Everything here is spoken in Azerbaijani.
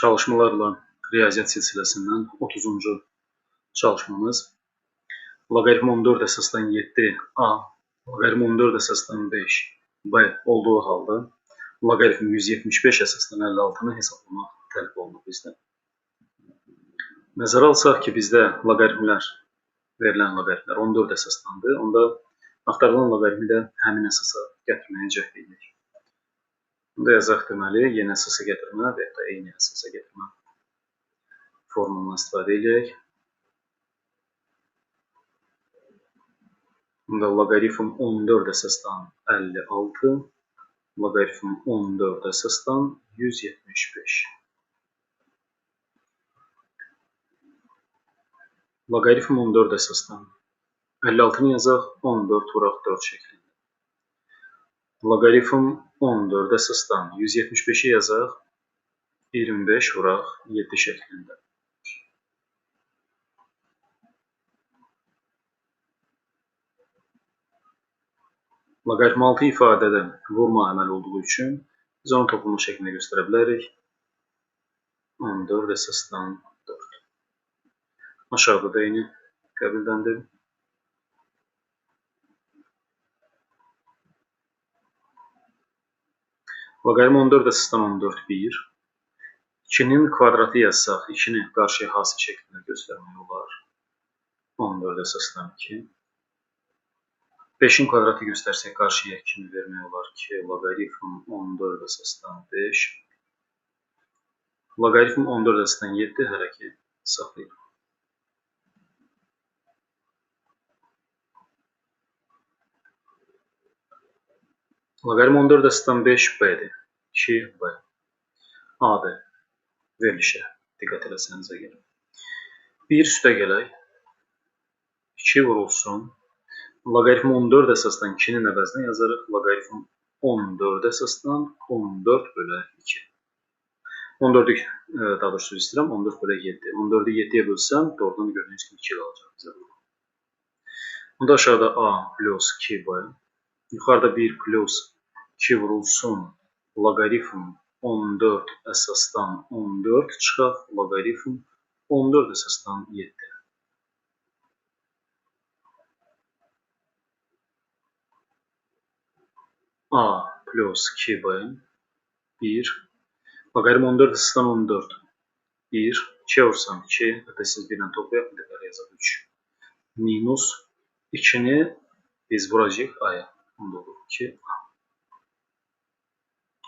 Çalışmalarla riyaziyyat silsiləsindən 30-cu çalışmamız. Loqaritm 14 əsasdan 7a, loqaritm 14 əsasdan 5b olduğu halda loqaritm 175 əsasdan 56-nı hesablamaq tələb olunur bizdən. Nəzərə alsaq ki, bizdə loqaritmlər, verilən loqaritmlər 14 əsasdandır, onda axtarılan loqaritmi də həmin əsasa gətirməyə cəhd edirik. Bunda yazaq deməli, yeni əsasa gətirmə və ya da eyni əsasa gətirmə formundan istifadə edək. Bunda loqaritm 14 əsasdan 56, loqaritm 14 əsasdan 175. Loqaritm 14 əsasdan 56-nı yazaq, 14 vuraq 4 şəklində. Loqaritm 14 əsasdan 175-i yazaq, 25 vuraq 7 şəklində. Loqaritm 6 ifadədə vurma əməli olduğu üçün biz onu toplama şəklində göstərə bilərik. 14 əsasdan 4. Aşağıda da eyni qəbildəndir. Loqaritm 14 əsasdan 14 1. 2-nin kvadratı yazsaq, 2-ni qarşıya hasil şəklində göstərmək olar. 14 əsasdan 2. 5-in kvadratı göstərsək, qarşıya 2-ni vermək olar ki, loqaritm 14 əsasdan 5. Loqaritm 14 əsasdan 7 hələ ki, saxlayırıq. Loqaritm 14 əsasdan 5 b-dir. 2b. a-dır. Verilişə diqqət eləsənizə görə. 1 üstə gələk. 2 vurulsun. Loqaritm 14 əsasdan 2-nin əvəzinə yazarıq. Loqaritm 14 əsasdan 14 bölə 2. 14-ü, daha doğrusu istəyirəm, 14 bölə 7. 14-ü 7-yə bölsəm, doğrudan gördüyünüz kimi 2 qalacaq. Bunda aşağıda a plus 2b, yuxarıda 1 plus 2 vurulsun loqaritm 14 əsasdan 14 çıxaq, loqaritm 14 əsasdan 7. A plus 2B 1 loqaritm 14 əsasdan 14 1 2 vursam 2 hətta siz bir ilə toplayaq bir dəfə yazaq 3 minus 2-ni biz vuracaq aya onda olur ki A